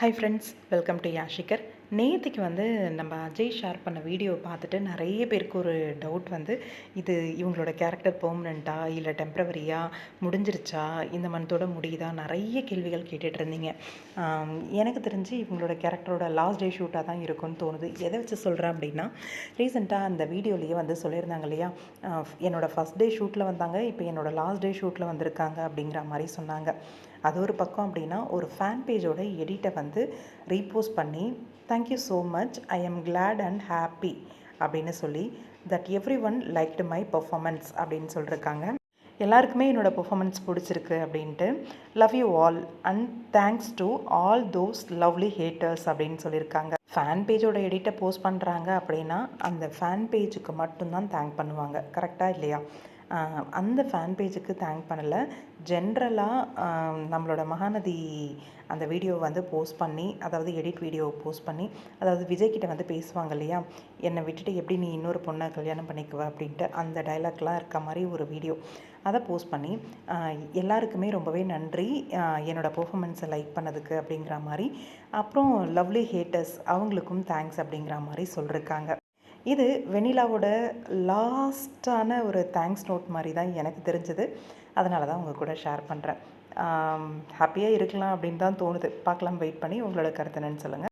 Hi friends welcome to யாஷிகர் நேற்றுக்கு வந்து நம்ம அஜய் ஷேர் பண்ண வீடியோ பார்த்துட்டு நிறைய பேருக்கு ஒரு டவுட் வந்து இது இவங்களோட கேரக்டர் பெர்மனண்ட்டா இல்லை டெம்ப்ரவரியாக முடிஞ்சிருச்சா இந்த மந்தோட முடியுதா நிறைய கேள்விகள் கேட்டுட்டு இருந்தீங்க. எனக்கு தெரிஞ்சு இவங்களோட கேரக்டரோட லாஸ்ட் டே ஷூட்டாக தான் இருக்கும்னு தோணுது. எதை வச்சு சொல்கிறேன் அப்படின்னா ரீசெண்டாக அந்த வீடியோலேயே வந்து சொல்லியிருந்தாங்க இல்லையா? என்னோடய ஃபஸ்ட் டே ஷூட்டில் வந்தாங்க இப்போ என்னோட லாஸ்ட் டே ஷூட்டில் வந்திருக்காங்க அப்படிங்கிற மாதிரி சொன்னாங்க. அது ஒரு பக்கம் அப்படின்னா ஒரு ஃபேன் பேஜோட எடிட்டை வந்து ரீபோஸ்ட் பண்ணி thank you so much I am glad and happy அப்படின்னு சொல்லி that everyone liked my performance அப்படின்னு சொல்லியிருக்காங்க எல்லாருக்குமே என்னோட பெர்ஃபார்மன்ஸ் பிடிச்சிருக்கு அப்படின்ட்டு love you all and thanks to all those lovely haters அப்படின்னு சொல்லியிருக்காங்க ஃபேன் பேஜோட எடிட்டை போஸ்ட் பண்ணுறாங்க அப்படின்னா அந்த ஃபேன் பேஜுக்கு மட்டும்தான் தேங்க் பண்ணுவாங்க. கரெக்டாக இல்லையா? அந்த ஃபேன் பேஜுக்கு தேங்க் பண்ணலை. ஜென்ரலாக நம்மளோட மகாநதி அந்த வீடியோ வந்து போஸ்ட் பண்ணி அதாவது எடிட் வீடியோ போஸ்ட் பண்ணி அதாவது விஜய்கிட்ட வந்து பேசுவாங்க இல்லையா? என்னை விட்டுட்டு எப்படி நீ இன்னொரு பொண்ணை கல்யாணம் பண்ணிக்குவ? அப்படின்ட்டு அந்த டைலாக்லாம் இருக்க மாதிரி ஒரு வீடியோ அதை போஸ்ட் பண்ணி எல்லாருக்குமே ரொம்பவே நன்றி. என்னோடய பர்ஃபாமன்ஸை லைக் பண்ணதுக்கு அப்படிங்கிற மாதிரி. அப்புறம் லவ்லி ஹேட்டர்ஸ் அவங்களுக்கும் தேங்க்ஸ் அப்படிங்கிற மாதிரி சொல்லியிருக்காங்க இது வெனிலாவோட லாஸ்ட்டான ஒரு தேங்க்ஸ் நோட் மாதிரி தான் எனக்கு தெரிஞ்சது. அதனால தான் உங்கள் கூட ஷேர் பண்ணுறேன் ஹாப்பியாக இருக்கலாம் அப்படின்னு தான் தோணுது. பார்க்கலாம் வெயிட் பண்ணி. உங்களோட கருத்து என்னன்னு சொல்லுங்கள்